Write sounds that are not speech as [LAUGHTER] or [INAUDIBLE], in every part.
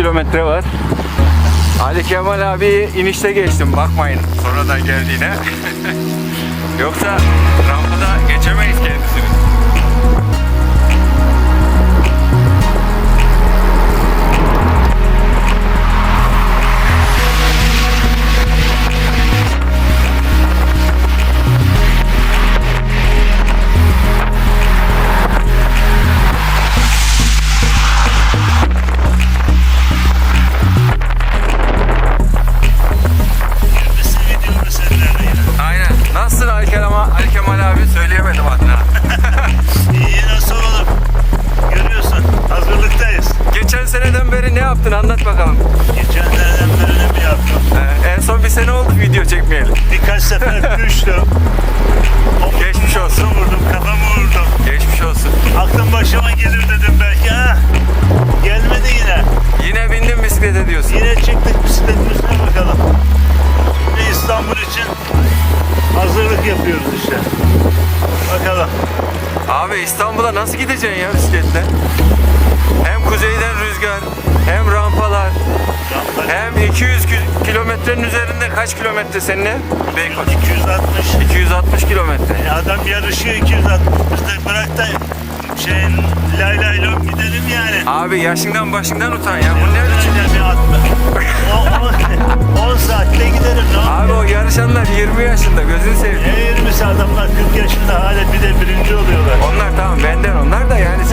kilometre var. Ali Kemal abi inişte geçtim bakmayın sonradan geldiğine. [LAUGHS] Yoksa rampada geçemeyiz kendisini. Ali Kemal, Ali Kemal abi söyleyemedim adına. [LAUGHS] İyi nasıl oğlum? Görüyorsun hazırlıktayız. Geçen seneden beri ne yaptın anlat bakalım. Geçen seneden beri ne mi yaptım? Ee, en son bir sene oldu video çekmeyeli. Birkaç sefer [LAUGHS] düştüm. Abi İstanbul'a nasıl gideceksin ya bisikletle? Hem kuzeyden rüzgar, hem rampalar, hem 200 kil- kilometrenin üzerinde kaç kilometre seninle? Beykoz. 260. 260 kilometre. Ya adam yarışıyor 260. Biz de bırak da şey lay lay lom gidelim yani. Abi yaşından başından utan ya. Bu ne 10 saatte giderim ne Abi o yarışanlar 20 yaşında gözünü seveyim. Ne 20'si adamlar 40 yaşında hala bir de birinci oluyorlar. Onlar tamam benden onlar da yani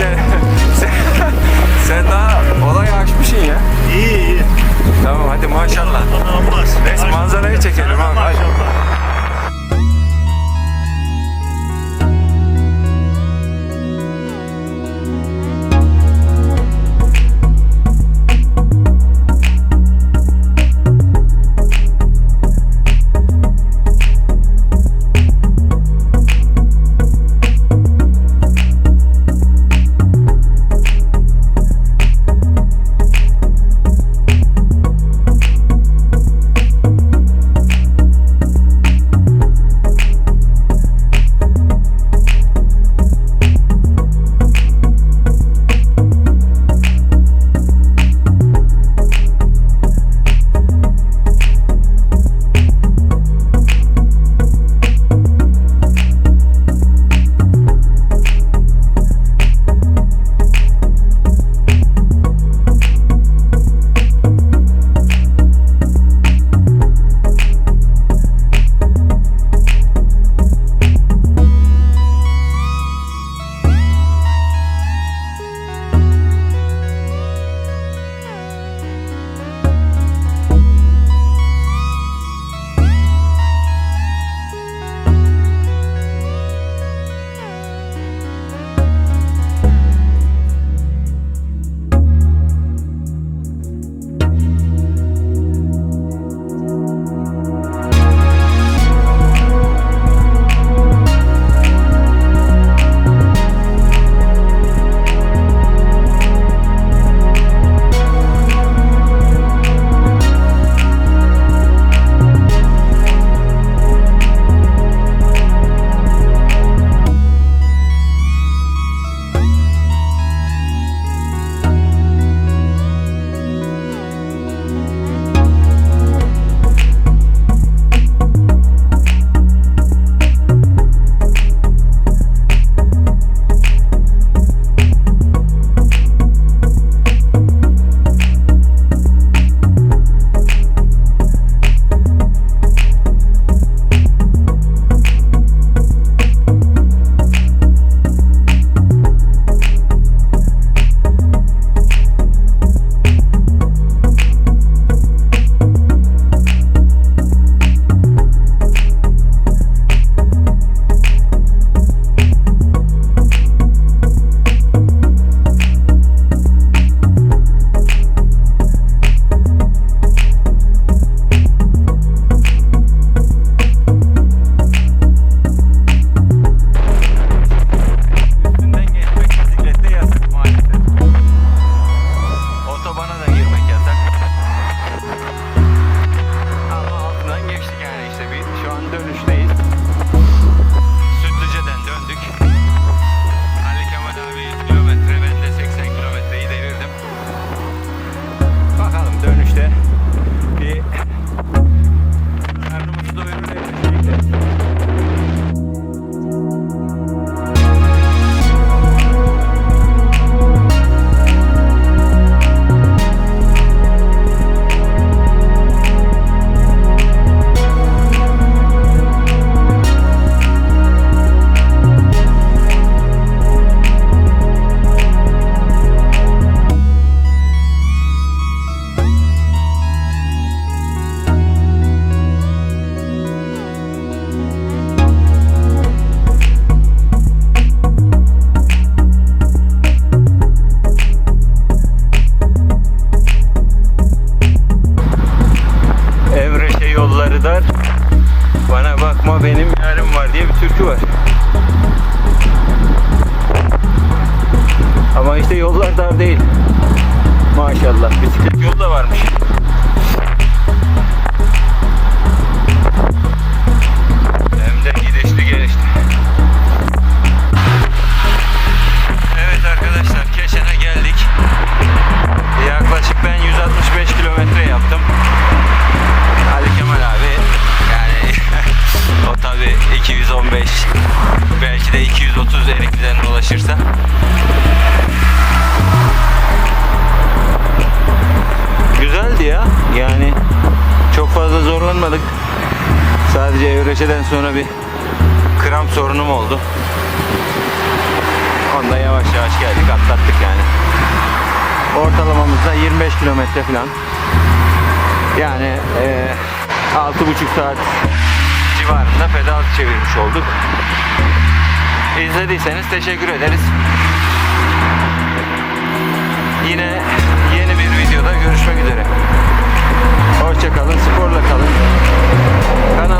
bisiklet yolu da varmış. Hem de gidişli gelişli. Evet arkadaşlar Keşan'a geldik. Yaklaşık ben 165 kilometre yaptım. Ali Kemal abi yani [LAUGHS] o tabi 215 belki de 230 Erikli'den ulaşırsa Çok fazla zorlanmadık. Sadece Evreşe'den sonra bir kramp sorunum oldu. Onda yavaş yavaş geldik atlattık yani. Ortalamamızda 25 kilometre falan. Yani e, 6,5 saat civarında pedal çevirmiş olduk. İzlediyseniz teşekkür ederiz. Yine yeni bir videoda görüşmek üzere. Hoşçakalın. la cabeza. Gana